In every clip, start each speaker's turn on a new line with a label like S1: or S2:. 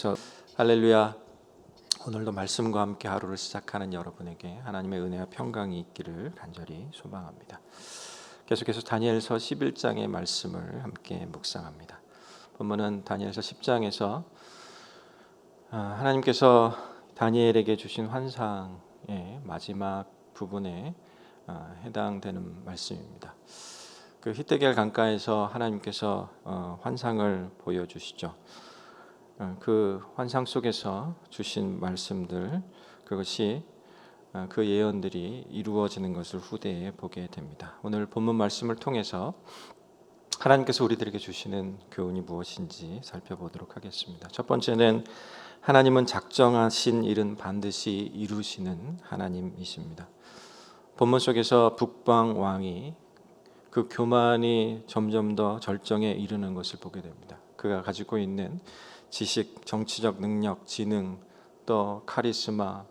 S1: 그래서 할렐루야 오늘도 말씀과 함께 하루를 시작하는 여러분에게 하나님의 은혜와 평강이 있기를 간절히 소망합니다. 계속해서 다니엘서 11장의 말씀을 함께 묵상합니다. 본문은 다니엘서 10장에서 아, 하나님께서 다니엘에게 주신 환상의 마지막 부분에 아, 해당되는 말씀입니다. 그 히데겔 강가에서 하나님께서 어, 환상을 보여주시죠. 어, 그 환상 속에서 주신 말씀들 그것이 어, 그 예언들이 이루어지는 것을 후대에 보게 됩니다. 오늘 본문 말씀을 통해서 하나님께서 우리들에게 주시는 교훈이 무엇인지 살펴보도록 하겠습니다. 첫 번째는 하나님은 작정하신 일은 반드시 이루시는 하나님이십니다. 본문 속에서 북방 왕이 그 교만이 점점 더 절정에 이르는 것을 보게 됩니다. 그가 가지고 있는 지식, 정치적 능력, 지능, 또 카리스마,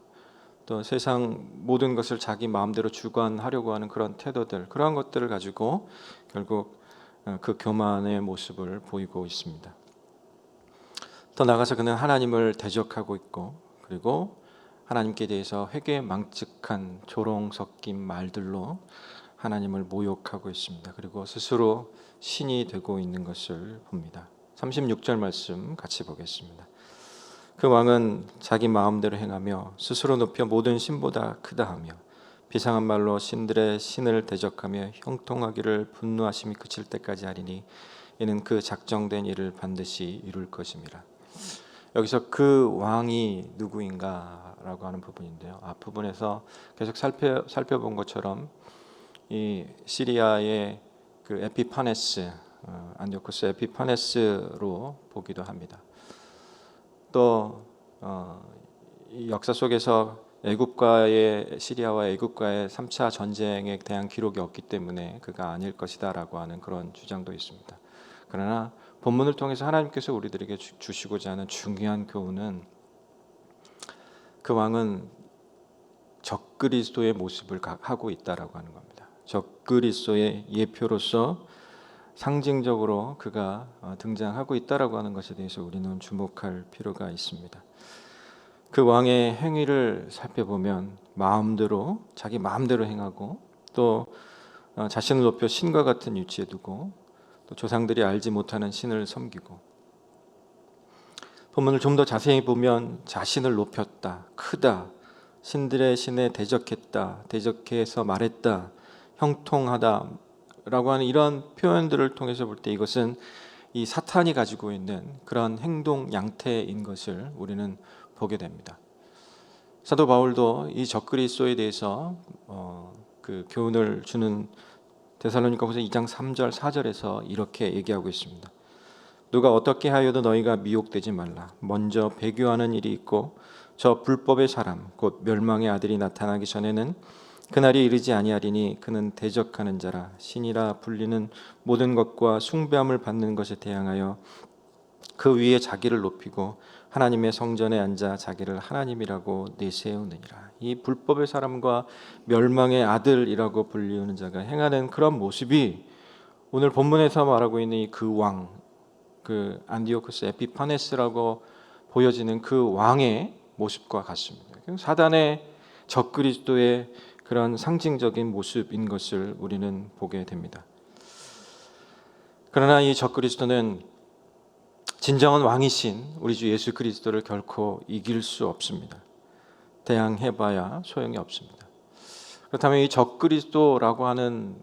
S1: 또 세상 모든 것을 자기 마음대로 주관하려고 하는 그런 태도들, 그러한 것들을 가지고 결국 어, 그 교만의 모습을 보이고 있습니다. 더 나아가서 그는 하나님을 대적하고 있고 그리고 하나님께 대해서 회개 망측한 조롱 섞인 말들로 하나님을 모욕하고 있습니다. 그리고 스스로 신이 되고 있는 것을 봅니다. 36절 말씀 같이 보겠습니다. 그 왕은 자기 마음대로 행하며 스스로 높여 모든 신보다 크다 하며 비상한 말로 신들의 신을 대적하며 형통하기를 분노하심이 그칠 때까지 하리니 이는 그 작정된 일을 반드시 이룰 것임이라. 여기서 그 왕이 누구인가라고 하는 부분인데요. 앞부분에서 계속 살펴 살펴본 것처럼 이 시리아의 그 에피파네스 어, 안디오코스 에피파네스로 보기도 합니다. 또 어, 이 역사 속에서 애국과의 시리아와 애국과의 3차 전쟁에 대한 기록이 없기 때문에 그가 아닐 것이다라고 하는 그런 주장도 있습니다. 그러나 본문을 통해서 하나님께서 우리들에게 주- 주시고자 하는 중요한 교훈은 그 왕은 적그리스도의 모습을 가- 하고 있다라고 하는 겁니다. 적그리스도의 예표로서 상징적으로 그가 어, 등장하고 있다라고 하는 것에 대해서 우리는 주목할 필요가 있습니다. 그 왕의 행위를 살펴보면 마음대로 자기 마음대로 행하고 또 어, 자신을 높여 신과 같은 위치에 두고 또 조상들이 알지 못하는 신을 섬기고 본문을 좀 더 자세히 보면 자신을 높였다, 크다, 신들의 신에 대적했다, 대적해서 말했다, 형통하다, 라고 하는 이런 표현들을 통해서 볼 때 이것은 이 사탄이 가지고 있는 그런 행동 양태인 것을 우리는 보게 됩니다. 사도 바울도 이 적그리스도에 대해서 어, 그 교훈을 주는 데살로니가후서 2장 3절 4절에서 이렇게 얘기하고 있습니다. 누가 어떻게 하여도 너희가 미혹되지 말라. 먼저 배교하는 일이 있고 저 불법의 사람 곧 멸망의 아들이 나타나기 전에는 그날이 이르지 아니하리니 그는 대적하는 자라 신이라 불리는 모든 것과 숭배함을 받는 것에 대항하여 그 위에 자기를 높이고 하나님의 성전에 앉아 자기를 하나님이라고 내세우느니라. 이 불법의 사람과 멸망의 아들이라고 불리우는 자가 행하는 그런 모습이 오늘 본문에서 말하고 있는 이그 왕, 그 안디오쿠스 에피파네스라고 보여지는 그 왕의 모습과 같습니다. 사단의 적그리스도의 그런 상징적인 모습인 것을 우리는 보게 됩니다. 그러나 이 적그리스도는 진정한 왕이신 우리 주 예수 그리스도를 결코 이길 수 없습니다. 대항해봐야 소용이 없습니다. 그렇다면 이 적그리스도라고 하는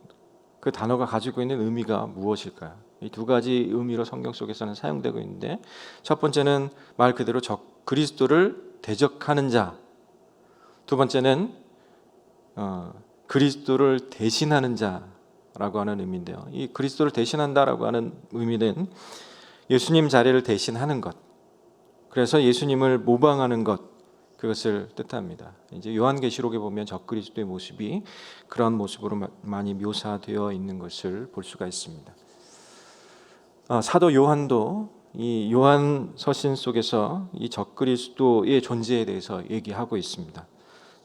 S1: 그 단어가 가지고 있는 의미가 무엇일까요? 이 두 가지 의미로 성경 속에서는 사용되고 있는데 첫 번째는 말 그대로 적 그리스도를 대적하는 자. 두 번째는 어, 그리스도를 대신하는 자라고 하는 의미인데요. 이 그리스도를 대신한다라고 하는 의미는 예수님 자리를 대신하는 것. 그래서 예수님을 모방하는 것 그것을 뜻합니다. 이제 요한계시록에 보면 적그리스도의 모습이 그런 모습으로 마- 많이 묘사되어 있는 것을 볼 수가 있습니다. 아, 사도 요한도 이 요한 서신 속에서 이 적그리스도의 존재에 대해서 얘기하고 있습니다.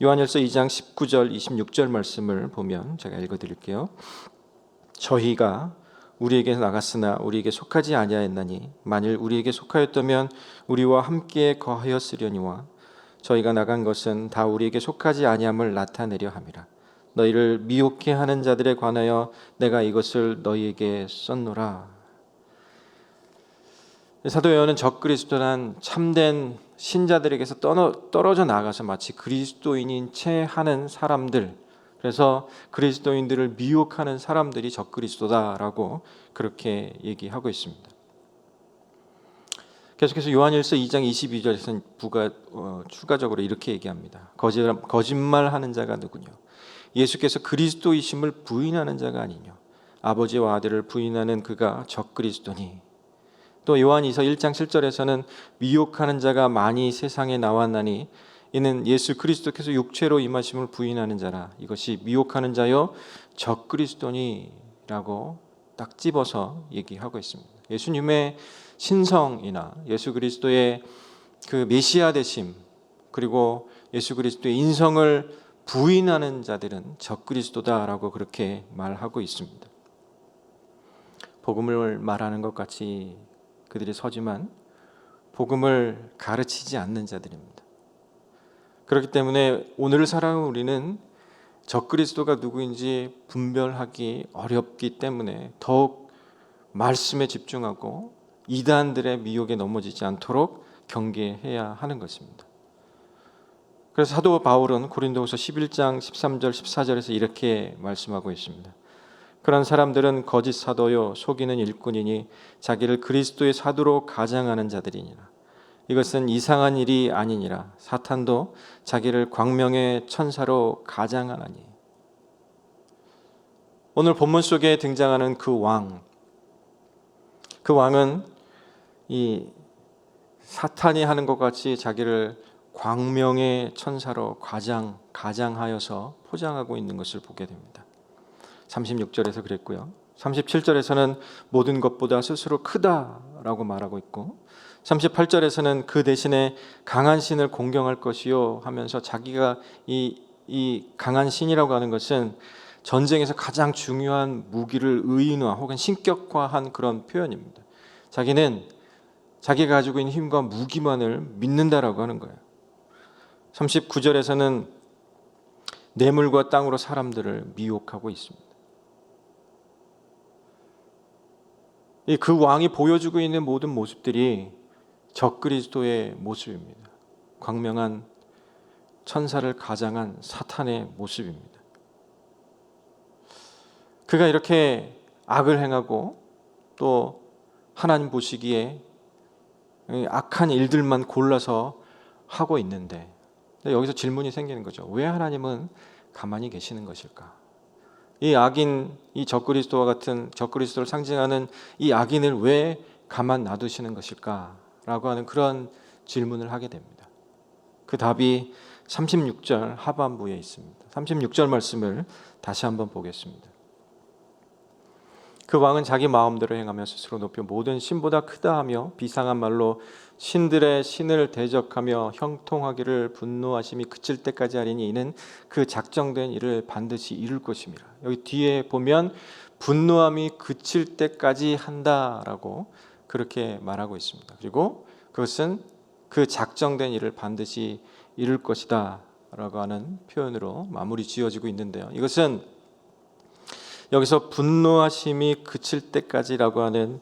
S1: 요한일서 2장 19절 26절 말씀을 보면 제가 읽어 드릴게요. 저희가 우리에게 나갔으나 우리에게 속하지 아니하였나니 만일 우리에게 속하였다면 우리와 함께 거하였으려니와 저희가 나간 것은 다 우리에게 속하지 아니함을 나타내려 함이라 너희를 미혹해 하는 자들에 관하여 내가 이것을 너희에게 썼노라 사도 요한은 적그리스도란 참된 신자들에게서 떨어져 나가서 마치 그리스도인인 채 하는 사람들 그래서 그리스도인들을 미혹하는 사람들이 적그리스도다라고 그렇게 얘기하고 있습니다. 계속해서 요한일서 2장 22절에서는 부가 어, 추가적으로 이렇게 얘기합니다. 거짓, 거짓말하는 자가 누구냐? 예수께서 그리스도이심을 부인하는 자가 아니냐? 아버지와 아들을 부인하는 그가 적그리스도니. 또 요한이서 1장 7절에서는 미혹하는 자가 많이 세상에 나왔나니 이는 예수 그리스도께서 육체로 임하심을 부인하는 자라 이것이 미혹하는 자여 적 그리스도니라고 딱 집어서 얘기하고 있습니다. 예수님의 신성이나 예수 그리스도의 그 메시아 되심 그리고 예수 그리스도의 인성을 부인하는 자들은 적 그리스도다라고 그렇게 말하고 있습니다. 복음을 말하는 것 같이 그들이 서지만 복음을 가르치지 않는 자들입니다. 그렇기 때문에 오늘을 살아가는 우리는 적그리스도가 누구인지 분별하기 어렵기 때문에 더욱 말씀에 집중하고 이단들의 미혹에 넘어지지 않도록 경계해야 하는 것입니다. 그래서 사도 바울은 고린도후서 11장 13절 14절에서 이렇게 말씀하고 있습니다. 그런 사람들은 거짓 사도요 속이는 일꾼이니 자기를 그리스도의 사도로 가장하는 자들이니라. 이것은 이상한 일이 아니니라. 사탄도 자기를 광명의 천사로 가장하나니. 오늘 본문 속에 등장하는 그 왕, 그 왕은 이 사탄이 하는 것 같이 자기를 광명의 천사로 가장 가장하여서 포장하고 있는 것을 보게 됩니다. 36절에서 그랬고요. 37절에서는 모든 것보다 스스로 크다라고 말하고 있고 38절에서는 그 대신에 강한 신을 공경할 것이요 하면서 자기가 이, 이 강한 신이라고 하는 것은 전쟁에서 가장 중요한 무기를 의인화 혹은 신격화한 그런 표현입니다. 자기는 자기가 가지고 있는 힘과 무기만을 믿는다라고 하는 거예요. 39절에서는 뇌물과 땅으로 사람들을 미혹하고 있습니다. 그 왕이 보여주고 있는 모든 모습들이 적그리스도의 모습입니다. 광명한 천사를 가장한 사탄의 모습입니다. 그가 이렇게 악을 행하고 또 하나님 보시기에 악한 일들만 골라서 하고 있는데 여기서 질문이 생기는 거죠. 왜 하나님은 가만히 계시는 것일까? 이 악인, 이 적그리스도와 같은 적그리스도를 상징하는 이 악인을 왜 가만 놔두시는 것일까? 라고 하는 그런 질문을 하게 됩니다. 그 답이 36절 하반부에 있습니다. 36절 말씀을 다시 한번 보겠습니다. 그 왕은 자기 마음대로 행하며 스스로 높여 모든 신보다 크다 하며 비상한 말로 신들의 신을 대적하며 형통하기를 분노하심이 그칠 때까지 하리니 이는 그 작정된 일을 반드시 이룰 것입니다. 여기 뒤에 보면 분노함이 그칠 때까지 한다라고 그렇게 말하고 있습니다. 그리고 그것은 그 작정된 일을 반드시 이룰 것이다라고 하는 표현으로 마무리 지어지고 있는데요. 이것은 여기서 분노하심이 그칠 때까지라고 하는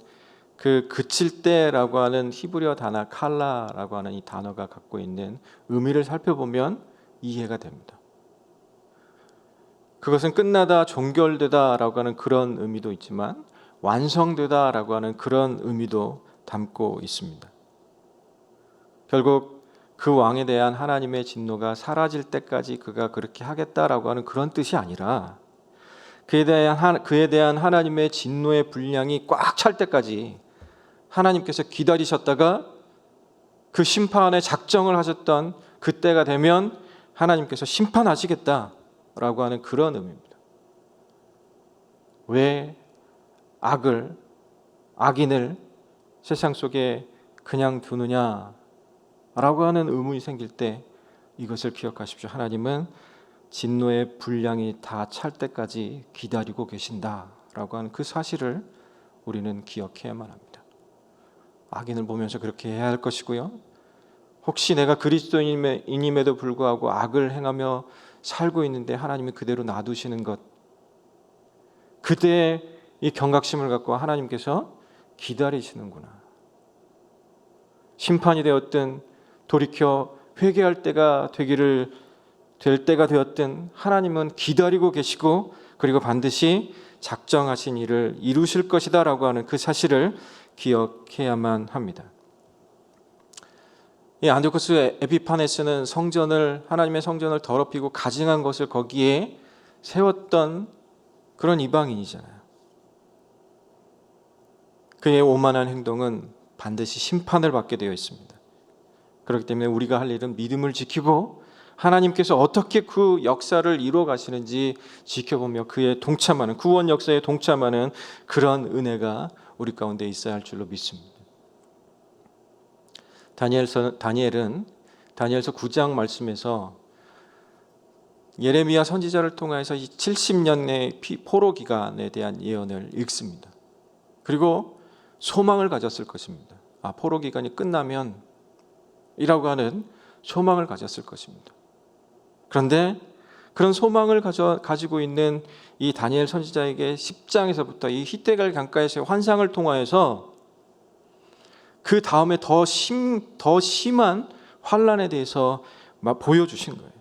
S1: 그 그칠 때라고 하는 히브리어 단어 칼라라고 하는 이 단어가 갖고 있는 의미를 살펴보면 이해가 됩니다. 그것은 끝나다 종결되다라고 하는 그런 의미도 있지만 완성되다라고 하는 그런 의미도 담고 있습니다. 결국 그 왕에 대한 하나님의 진노가 사라질 때까지 그가 그렇게 하겠다라고 하는 그런 뜻이 아니라 그에 대한 그에 대한 하나님의 진노의 분량이 꽉 찰 때까지 하나님께서 기다리셨다가 그 심판의 작정을 하셨던 그때가 되면 하나님께서 심판하시겠다라고 하는 그런 의미입니다. 왜 악을 악인을 세상 속에 그냥 두느냐라고 하는 의문이 생길 때 이것을 기억하십시오. 하나님은 진노의 분량이 다 찰 때까지 기다리고 계신다라고 하는 그 사실을 우리는 기억해야만 합니다. 악인을 보면서 그렇게 해야 할 것이고요. 혹시 내가 그리스도인임에도 불구하고 악을 행하며 살고 있는데 하나님이 그대로 놔두시는 것 그때 이 경각심을 갖고 하나님께서 기다리시는구나. 심판이 되었든 돌이켜 회개할 때가 되기를 될 때가 되었든 하나님은 기다리고 계시고 그리고 반드시 작정하신 일을 이루실 것이다라고 하는 그 사실을 기억해야만 합니다. 이 안디오코스 에피파네스는 성전을 하나님의 성전을 더럽히고 가증한 것을 거기에 세웠던 그런 이방인이잖아요. 그의 오만한 행동은 반드시 심판을 받게 되어 있습니다. 그렇기 때문에 우리가 할 일은 믿음을 지키고 하나님께서 어떻게 그 역사를 이루어 가시는지 지켜보며 그의 동참하는 구원 역사에 동참하는 그런 은혜가 우리 가운데 있어야 할 줄로 믿습니다. 다니엘서 다니엘은 다니엘서 9장 말씀에서 예레미야 선지자를 통해서 이 70년의 포로 기간에 대한 예언을 읽습니다. 그리고 소망을 가졌을 것입니다. 아, 포로 기간이 끝나면 이라고 하는 소망을 가졌을 것입니다. 그런데 그런 소망을 가져, 가지고 있는 이 다니엘 선지자에게 10장에서부터 이 히데갈 강가에서의 환상을 통하여서 그 다음에 더, 심, 더 심한 환란에 대해서 막 보여주신 거예요.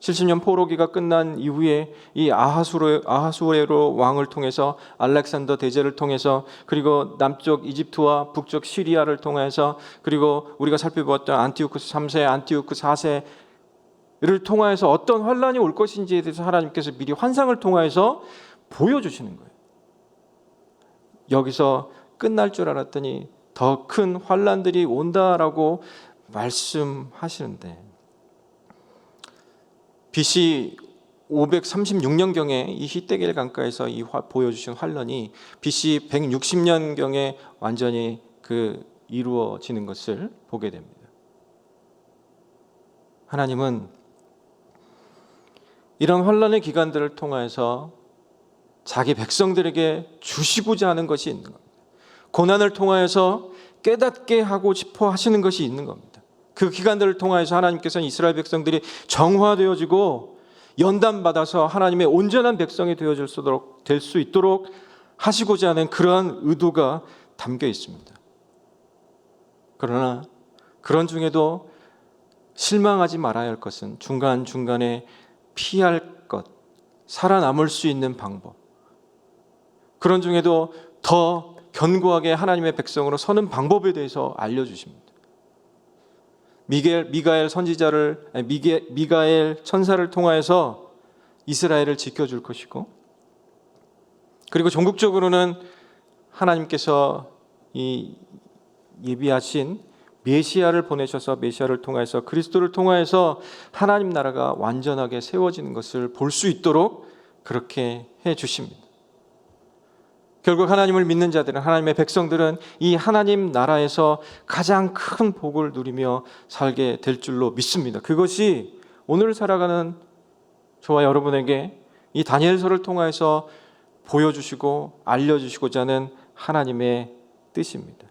S1: 70년 포로기가 끝난 이후에 이 아하수레, 아하수에로 왕을 통해서 알렉산더 대제를 통해서 그리고 남쪽 이집트와 북쪽 시리아를 통해서 그리고 우리가 살펴보았던 안티오쿠스 3세, 안티오쿠스 4세 를 통하여서 어떤 환란이 올 것인지에 대해서 하나님께서 미리 환상을 통하여서 보여주시는 거예요. 여기서 끝날 줄 알았더니 더 큰 환란들이 온다라고 말씀하시는데 BC 536년경에 이 히데겔 강가에서 이 화, 보여주신 환란이 BC 160년경에 완전히 그 이루어지는 것을 보게 됩니다. 하나님은 이런 환란의 기간들을 통해서 자기 백성들에게 주시고자 하는 것이 있는 겁니다. 고난을 통하여서 깨닫게 하고 싶어 하시는 것이 있는 겁니다. 그 기간들을 통하여서 하나님께서는 이스라엘 백성들이 정화되어지고 연단받아서 하나님의 온전한 백성이 되어질 수 있도록 될 수 있도록 하시고자 하는 그러한 의도가 담겨 있습니다. 그러나 그런 중에도 실망하지 말아야 할 것은 중간중간에 피할 것, 살아남을 수 있는 방법. 그런 중에도 더 견고하게 하나님의 백성으로 서는 방법에 대해서 알려주십니다. 미겔, 미가엘 선지자를 미게, 미가엘 천사를 통하여서 이스라엘을 지켜줄 것이고 그리고 전국적으로는 하나님께서 이 예비하신 메시아를 보내셔서 메시아를 통해서 그리스도를 통하여서 하나님 나라가 완전하게 세워지는 것을 볼 수 있도록 그렇게 해 주십니다. 결국 하나님을 믿는 자들은 하나님의 백성들은 이 하나님 나라에서 가장 큰 복을 누리며 살게 될 줄로 믿습니다. 그것이 오늘 살아가는 저와 여러분에게 이 다니엘서를 통해서 보여주시고 알려주시고자 하는 하나님의 뜻입니다.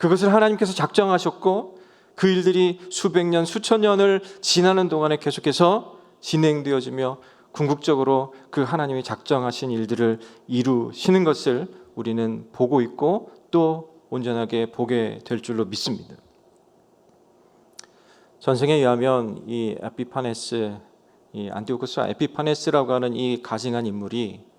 S1: 그것을 하나님께서 작정하셨고 그 일들이 수백 년, 수천 년을 지나는 동안에 계속해서 진행되어지며 궁극적으로 그 하나님이 작정하신 일들을 이루시는 것을 우리는 보고 있고 또 온전하게 보게 될 줄로 믿습니다. 전승에 의하면 이 에피파네스, 이 안티오쿠스 에피파네스라고 하는 이 가증한 인물이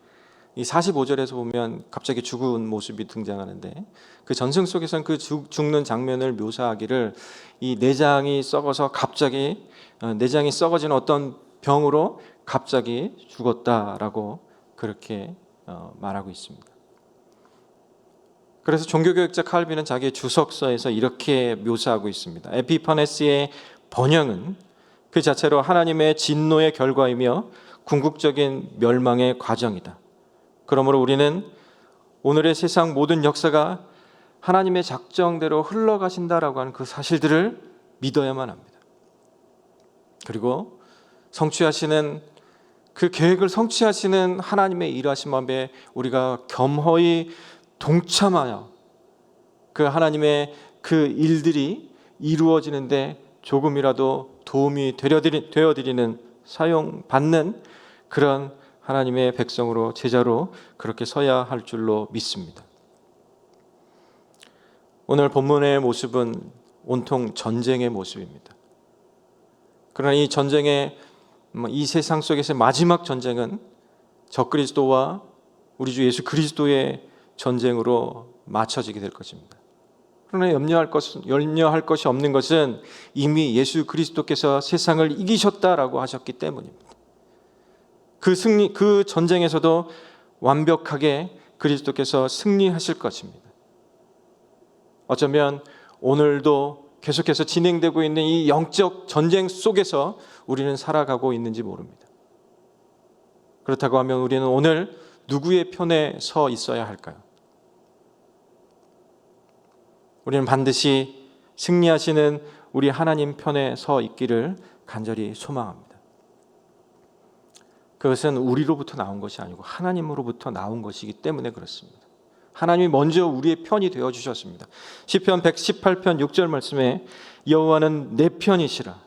S1: 이 45절에서 보면 갑자기 죽은 모습이 등장하는데 그 전승 속에서는 그 죽는 장면을 묘사하기를 이 내장이 썩어서 갑자기 어, 내장이 썩어진 어떤 병으로 갑자기 죽었다라고 그렇게 어, 말하고 있습니다. 그래서 종교교육자 칼빈은 자기의 주석서에서 이렇게 묘사하고 있습니다. 에피파네스의 번영은 그 자체로 하나님의 진노의 결과이며 궁극적인 멸망의 과정이다. 그러므로 우리는 오늘의 세상 모든 역사가 하나님의 작정대로 흘러가신다라고 하는 그 사실들을 믿어야만 합니다. 그리고 성취하시는 그 계획을 성취하시는 하나님의 일하심 앞에 우리가 겸허히 동참하여 그 하나님의 그 일들이 이루어지는데 조금이라도 도움이 되어드리는 사용받는 그런 하나님의 백성으로 제자로 그렇게 서야 할 줄로 믿습니다. 오늘 본문의 모습은 온통 전쟁의 모습입니다. 그러나 이 전쟁의 이 세상 속에서 마지막 전쟁은 적그리스도와 우리 주 예수 그리스도의 전쟁으로 맞춰지게 될 것입니다. 그러나 염려할 것 염려할 것이 없는 것은 이미 예수 그리스도께서 세상을 이기셨다라고 하셨기 때문입니다. 그 승리 그 전쟁에서도 완벽하게 그리스도께서 승리하실 것입니다. 어쩌면 오늘도 계속해서 진행되고 있는 이 영적 전쟁 속에서 우리는 살아가고 있는지 모릅니다. 그렇다고 하면 우리는 오늘 누구의 편에 서 있어야 할까요? 우리는 반드시 승리하시는 우리 하나님 편에 서 있기를 간절히 소망합니다. 그것은 우리로부터 나온 것이 아니고 하나님으로부터 나온 것이기 때문에 그렇습니다. 하나님이 먼저 우리의 편이 되어 주셨습니다. 시편 118편 6절 말씀에 여호와는 내 편이시라.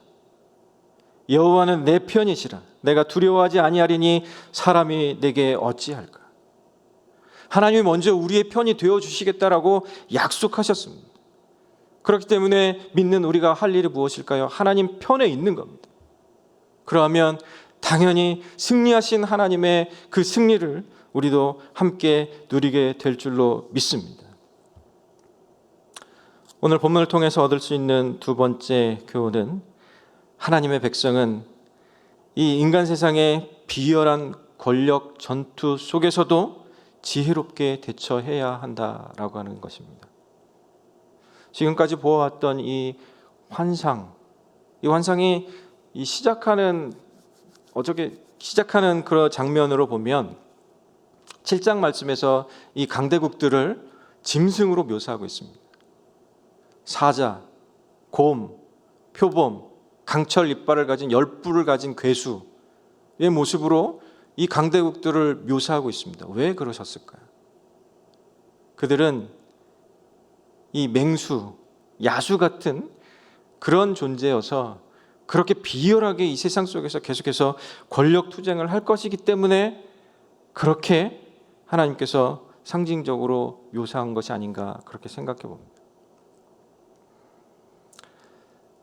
S1: 여호와는 내 편이시라. 내가 두려워하지 아니하리니 사람이 내게 어찌할까? 하나님이 먼저 우리의 편이 되어 주시겠다라고 약속하셨습니다. 그렇기 때문에 믿는 우리가 할 일이 무엇일까요? 하나님 편에 있는 겁니다. 그러면 당연히 승리하신 하나님의 그 승리를 우리도 함께 누리게 될 줄로 믿습니다. 오늘 본문을 통해서 얻을 수 있는 두 번째 교훈은 하나님의 백성은 이 인간 세상의 비열한 권력 전투 속에서도 지혜롭게 대처해야 한다라고 하는 것입니다. 지금까지 보아왔던 이 환상, 이 환상이 이 시작하는 어떻게 시작하는 그런 장면으로 보면 7장 말씀에서 이 강대국들을 짐승으로 묘사하고 있습니다. 사자, 곰, 표범, 강철 이빨을 가진 열뿔을 가진 괴수의 모습으로 이 강대국들을 묘사하고 있습니다. 왜 그러셨을까요? 그들은 이 맹수, 야수 같은 그런 존재여서 그렇게 비열하게 이 세상 속에서 계속해서 권력 투쟁을 할 것이기 때문에 그렇게 하나님께서 상징적으로 묘사한 것이 아닌가 그렇게 생각해 봅니다.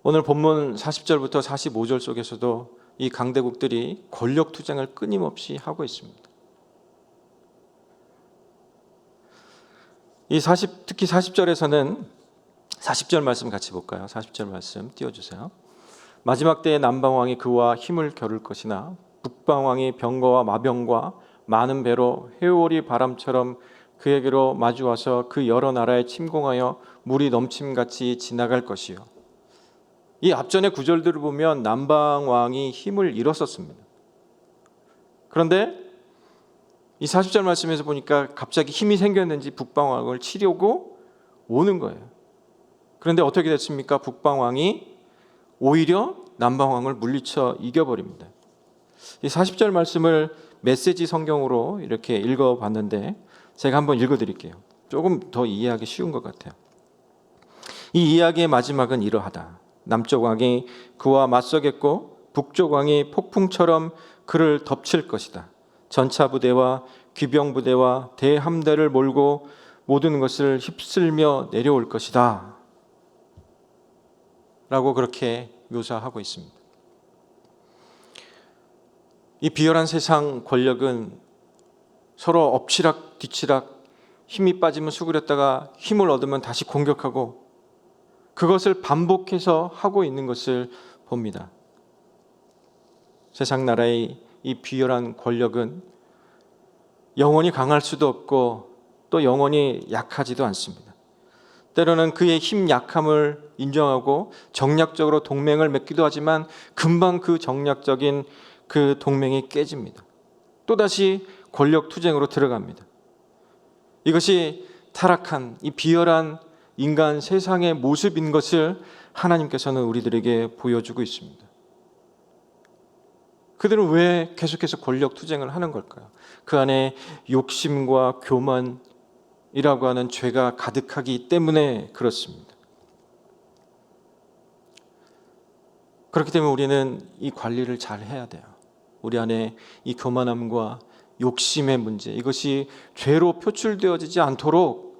S1: 오늘 본문 40절부터 45절 속에서도 이 강대국들이 권력 투쟁을 끊임없이 하고 있습니다. 이 40, 특히 40절에서는 40절 말씀 같이 볼까요? 40절 말씀 띄워주세요. 마지막 때에 남방왕이 그와 힘을 겨룰 것이나 북방왕이 병거와 마병과 많은 배로 회오리 바람처럼 그에게로 마주와서 그 여러 나라에 침공하여 물이 넘침같이 지나갈 것이요. 이 앞전의 구절들을 보면 남방 왕이 힘을 잃었었습니다. 그런데 이 40절 말씀에서 보니까 갑자기 힘이 생겼는지 북방 왕을 치려고 오는 거예요. 그런데 어떻게 됐습니까? 북방 왕이 오히려 남방 왕을 물리쳐 이겨버립니다. 이 40절 말씀을 메시지 성경으로 이렇게 읽어봤는데 제가 한번 읽어드릴게요. 조금 더 이해하기 쉬운 것 같아요. 이 이야기의 마지막은 이러하다. 남쪽 왕이 그와 맞서겠고 북쪽 왕이 폭풍처럼 그를 덮칠 것이다. 전차 부대와 귀병 부대와 대함대를 몰고 모든 것을 휩쓸며 내려올 것이다. 라고 그렇게 묘사하고 있습니다. 이 비열한 세상 권력은 서로 엎치락 뒤치락 힘이 빠지면 수그렸다가 힘을 얻으면 다시 공격하고 그것을 반복해서 하고 있는 것을 봅니다. 세상 나라의 이 비열한 권력은 영원히 강할 수도 없고 또 영원히 약하지도 않습니다. 때로는 그의 힘 약함을 인정하고 정략적으로 동맹을 맺기도 하지만 금방 그 정략적인 그 동맹이 깨집니다. 또다시 권력 투쟁으로 들어갑니다. 이것이 타락한 이 비열한 인간 세상의 모습인 것을 하나님께서는 우리들에게 보여주고 있습니다. 그들은 왜 계속해서 권력 투쟁을 하는 걸까요? 그 안에 욕심과 교만 이라고 하는 죄가 가득하기 때문에 그렇습니다. 그렇기 때문에 우리는 이 관리를 잘 해야 돼요. 우리 안에 이 교만함과 욕심의 문제, 이것이 죄로 표출되어지지 않도록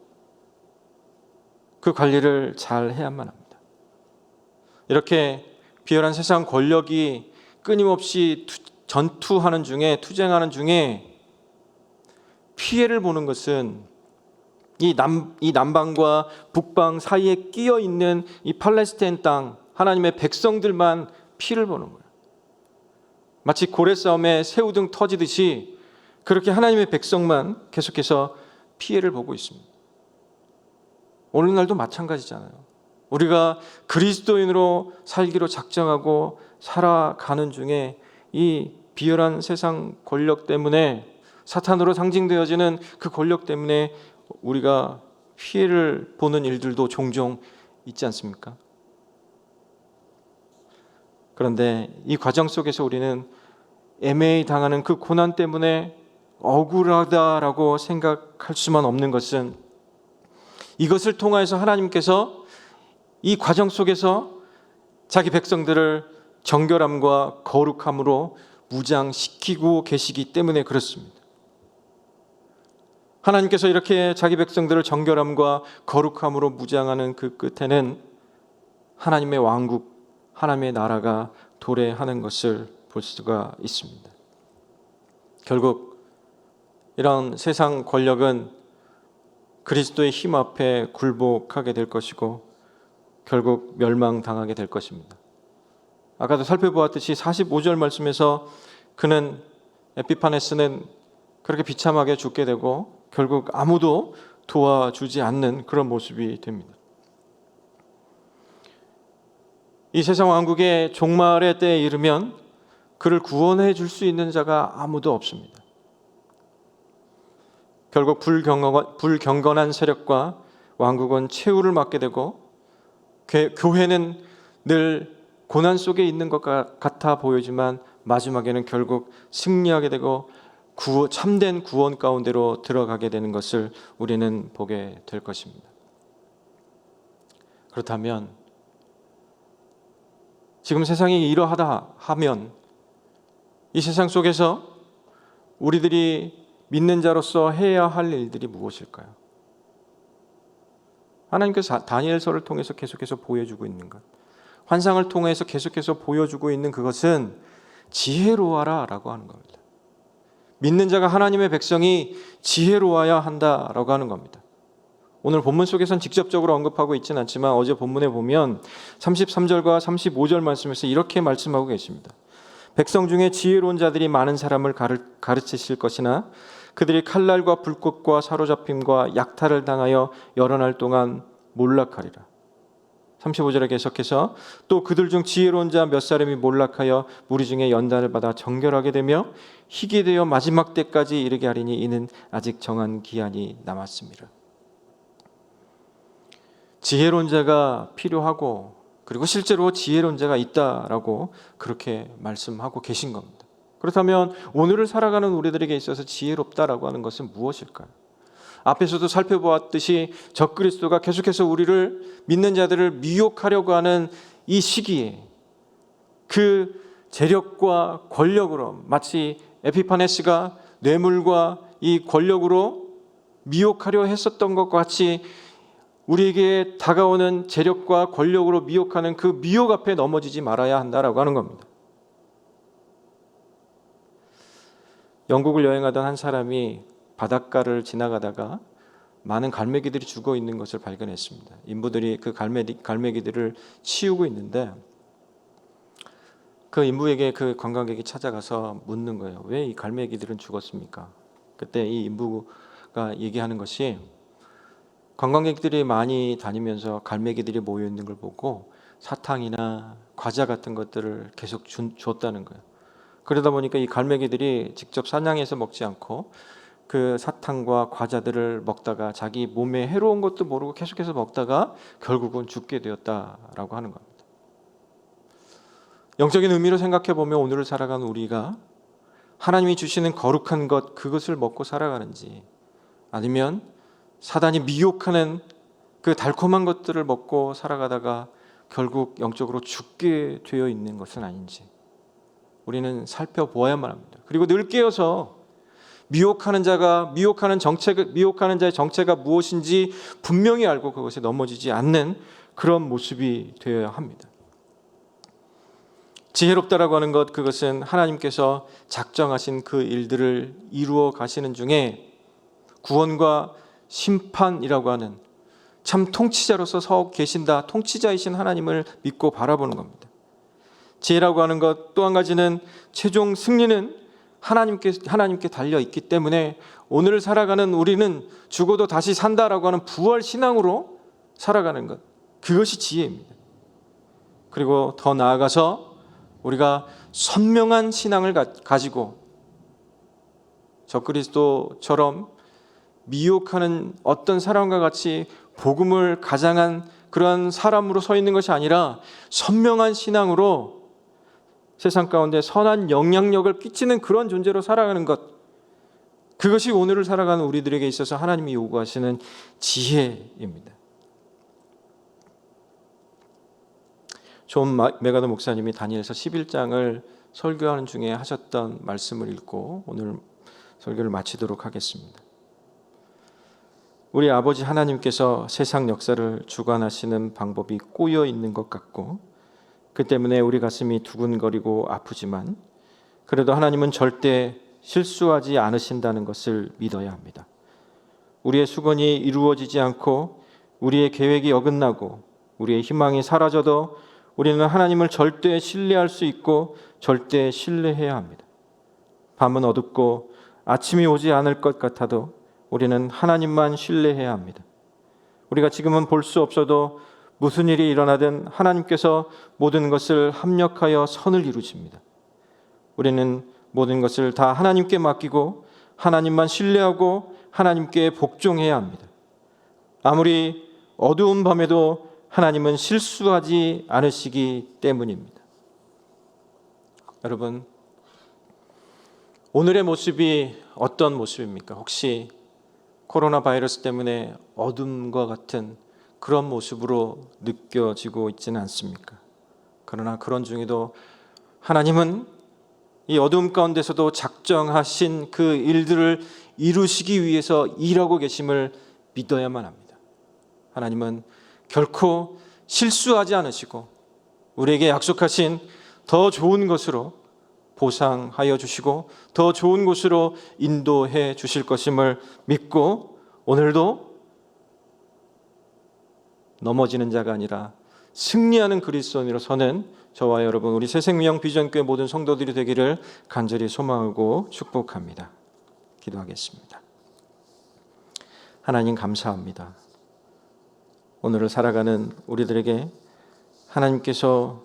S1: 그 관리를 잘 해야만 합니다. 이렇게 비열한 세상 권력이 끊임없이 투- 전투하는 중에 투쟁하는 중에 피해를 보는 것은 이, 남, 이 남방과 북방 사이에 끼어 있는 이 팔레스타인 땅 하나님의 백성들만 피를 보는 거예요. 마치 고래 싸움에 새우등 터지듯이 그렇게 하나님의 백성만 계속해서 피해를 보고 있습니다. 오늘날도 마찬가지잖아요. 우리가 그리스도인으로 살기로 작정하고 살아가는 중에 이 비열한 세상 권력 때문에 사탄으로 상징되어지는 그 권력 때문에 우리가 피해를 보는 일들도 종종 있지 않습니까? 그런데 이 과정 속에서 우리는 애매히 당하는 그 고난 때문에 억울하다라고 생각할 수만 없는 것은 이것을 통하여서 하나님께서 이 과정 속에서 자기 백성들을 정결함과 거룩함으로 무장시키고 계시기 때문에 그렇습니다. 하나님께서 이렇게 자기 백성들을 정결함과 거룩함으로 무장하는 그 끝에는 하나님의 왕국, 하나님의 나라가 도래하는 것을 볼 수가 있습니다. 결국 이런 세상 권력은 그리스도의 힘 앞에 굴복하게 될 것이고 결국 멸망당하게 될 것입니다. 아까도 살펴보았듯이 45절 말씀에서 그는 에피파네스는 그렇게 비참하게 죽게 되고 결국 아무도 도와주지 않는 그런 모습이 됩니다. 이 세상 왕국의 종말의 때에 이르면 그를 구원해 줄 수 있는 자가 아무도 없습니다. 결국 불경건, 불경건한 세력과 왕국은 최후를 맞게 되고 교- 교회는 늘 고난 속에 있는 것 같아 보이지만 마지막에는 결국 승리하게 되고 구원, 참된 구원 가운데로 들어가게 되는 것을 우리는 보게 될 것입니다. 그렇다면 지금 세상이 이러하다 하면 이 세상 속에서 우리들이 믿는 자로서 해야 할 일들이 무엇일까요? 하나님께서 다니엘서를 통해서 계속해서 보여주고 있는 것, 환상을 통해서 계속해서 보여주고 있는 그것은 지혜로워라라고 하는 겁니다. 믿는 자가 하나님의 백성이 지혜로워야 한다라고 하는 겁니다. 오늘 본문 속에선 직접적으로 언급하고 있지는 않지만 어제 본문에 보면 33절과 35절 말씀에서 이렇게 말씀하고 계십니다. 백성 중에 지혜로운 자들이 많은 사람을 가르, 가르치실 것이나 그들이 칼날과 불꽃과 사로잡힘과 약탈을 당하여 여러 날 동안 몰락하리라. 35절에 계속해서 또 그들 중 지혜로운 자 몇 사람이 몰락하여 무리 중에 연단을 받아 정결하게 되며 희게 되어 마지막 때까지 이르게 하리니 이는 아직 정한 기한이 남았습니다. 지혜로운 자가 필요하고 그리고 실제로 지혜로운 자가 있다라고 그렇게 말씀하고 계신 겁니다. 그렇다면 오늘을 살아가는 우리들에게 있어서 지혜롭다라고 하는 것은 무엇일까요? 앞에서도 살펴보았듯이 적그리스도가 계속해서 우리를 믿는 자들을 미혹하려고 하는 이 시기에 그 재력과 권력으로 마치 에피파네스가 뇌물과 이 권력으로 미혹하려 했었던 것과 같이 우리에게 다가오는 재력과 권력으로 미혹하는 그 미혹 앞에 넘어지지 말아야 한다라고 하는 겁니다. 영국을 여행하던 한 사람이 바닷가를 지나가다가 많은 갈매기들이 죽어 있는 것을 발견했습니다. 인부들이 그 갈매기, 갈매기들을 치우고 있는데 그 인부에게 그 관광객이 찾아가서 묻는 거예요. 왜 이 갈매기들은 죽었습니까? 그때 이 인부가 얘기하는 것이 관광객들이 많이 다니면서 갈매기들이 모여 있는 걸 보고 사탕이나 과자 같은 것들을 계속 준, 줬다는 거예요. 그러다 보니까 이 갈매기들이 직접 사냥해서 먹지 않고 그 사탕과 과자들을 먹다가 자기 몸에 해로운 것도 모르고 계속해서 먹다가 결국은 죽게 되었다라고 하는 겁니다. 영적인 의미로 생각해 보면 오늘을 살아가는 우리가 하나님이 주시는 거룩한 것 그것을 먹고 살아가는지 아니면 사단이 미혹하는 그 달콤한 것들을 먹고 살아가다가 결국 영적으로 죽게 되어 있는 것은 아닌지 우리는 살펴보아야만 합니다. 그리고 늘 깨어서 미혹하는 자가 미혹하는 정체 미혹하는 자의 정체가 무엇인지 분명히 알고 그것에 넘어지지 않는 그런 모습이 되어야 합니다. 지혜롭다라고 하는 것 그것은 하나님께서 작정하신 그 일들을 이루어 가시는 중에 구원과 심판이라고 하는 참 통치자로서 서 계신다 통치자이신 하나님을 믿고 바라보는 겁니다. 지혜라고 하는 것 또 한 가지는 최종 승리는 하나님께 하나님께 달려 있기 때문에 오늘 살아가는 우리는 죽어도 다시 산다라고 하는 부활 신앙으로 살아가는 것 그것이 지혜입니다. 그리고 더 나아가서 우리가 선명한 신앙을 가, 지고 적그리스도처럼 미혹하는 어떤 사람과 같이 복음을 가장한 그런 사람으로 서 있는 것이 아니라 선명한 신앙으로 세상 가운데 선한 영향력을 끼치는 그런 존재로 살아가는 것 그것이 오늘을 살아가는 우리들에게 있어서 하나님이 요구하시는 지혜입니다. 존 메가더 목사님이 다니엘서 11장을 설교하는 중에 하셨던 말씀을 읽고 오늘 설교를 마치도록 하겠습니다. 우리 아버지 하나님께서 세상 역사를 주관하시는 방법이 꼬여 있는 것 같고 그 때문에 우리 가슴이 두근거리고 아프지만 그래도 하나님은 절대 실수하지 않으신다는 것을 믿어야 합니다. 우리의 수건이 이루어지지 않고 우리의 계획이 어긋나고 우리의 희망이 사라져도 우리는 하나님을 절대 신뢰할 수 있고 절대 신뢰해야 합니다. 밤은 어둡고 아침이 오지 않을 것 같아도 우리는 하나님만 신뢰해야 합니다. 우리가 지금은 볼 수 없어도 무슨 일이 일어나든 하나님께서 모든 것을 합력하여 선을 이루십니다. 우리는 모든 것을 다 하나님께 맡기고 하나님만 신뢰하고 하나님께 복종해야 합니다. 아무리 어두운 밤에도 하나님은 실수하지 않으시기 때문입니다. 여러분, 오늘의 모습이 어떤 모습입니까? 혹시 코로나 바이러스 때문에 어둠과 같은 그런 모습으로 느껴지고 있지는 않습니까? 그러나 그런 중에도 하나님은 이 어둠 가운데서도 작정하신 그 일들을 이루시기 위해서 일하고 계심을 믿어야만 합니다. 하나님은 결코 실수하지 않으시고 우리에게 약속하신 더 좋은 것으로 보상하여 주시고 더 좋은 곳으로 인도해 주실 것임을 믿고 오늘도 넘어지는 자가 아니라 승리하는 그리스도인으로 서는 저와 여러분 우리 새생명 비전교회 모든 성도들이 되기를 간절히 소망하고 축복합니다. 기도하겠습니다. 하나님 감사합니다. 오늘을 살아가는 우리들에게 하나님께서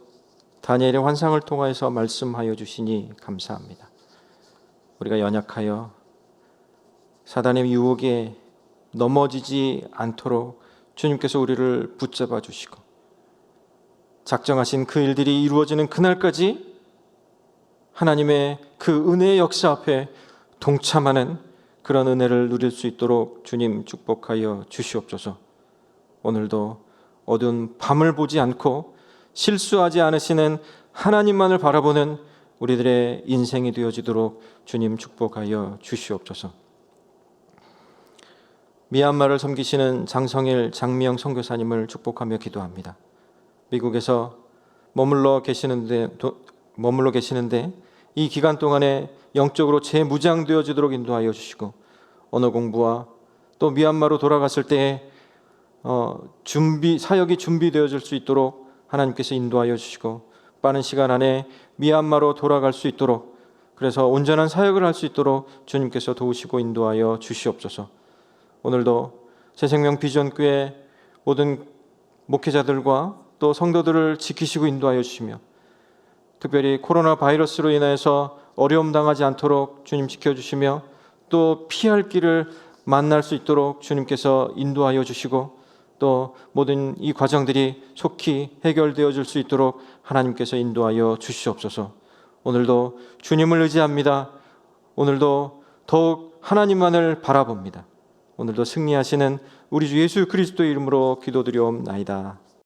S1: 다니엘의 환상을 통하여서 말씀하여 주시니 감사합니다. 우리가 연약하여 사단의 유혹에 넘어지지 않도록 주님께서 우리를 붙잡아 주시고 작정하신 그 일들이 이루어지는 그날까지 하나님의 그 은혜의 역사 앞에 동참하는 그런 은혜를 누릴 수 있도록 주님 축복하여 주시옵소서. 오늘도 어두운 밤을 보지 않고 실수하지 않으시는 하나님만을 바라보는 우리들의 인생이 되어지도록 주님 축복하여 주시옵소서. 미얀마를 섬기시는 장성일 장미영 선교사님을 축복하며 기도합니다. 미국에서 머물러 계시는데 머물러 계시는데 이 기간 동안에 영적으로 재무장되어지도록 인도하여 주시고 언어 공부와 또 미얀마로 돌아갔을 때에 어, 준비 사역이 준비되어질 수 있도록 하나님께서 인도하여 주시고 빠른 시간 안에 미얀마로 돌아갈 수 있도록 그래서 온전한 사역을 할 수 있도록 주님께서 도우시고 인도하여 주시옵소서. 오늘도 새생명 비전교회 모든 목회자들과 또 성도들을 지키시고 인도하여 주시며 특별히 코로나 바이러스로 인해서 어려움 당하지 않도록 주님 지켜주시며 또 피할 길을 만날 수 있도록 주님께서 인도하여 주시고 또 모든 이 과정들이 속히 해결되어 질 수 있도록 하나님께서 인도하여 주시옵소서. 오늘도 주님을 의지합니다. 오늘도 더욱 하나님만을 바라봅니다. 오늘도 승리하시는 우리 주 예수 그리스도의 이름으로 기도드리옵나이다.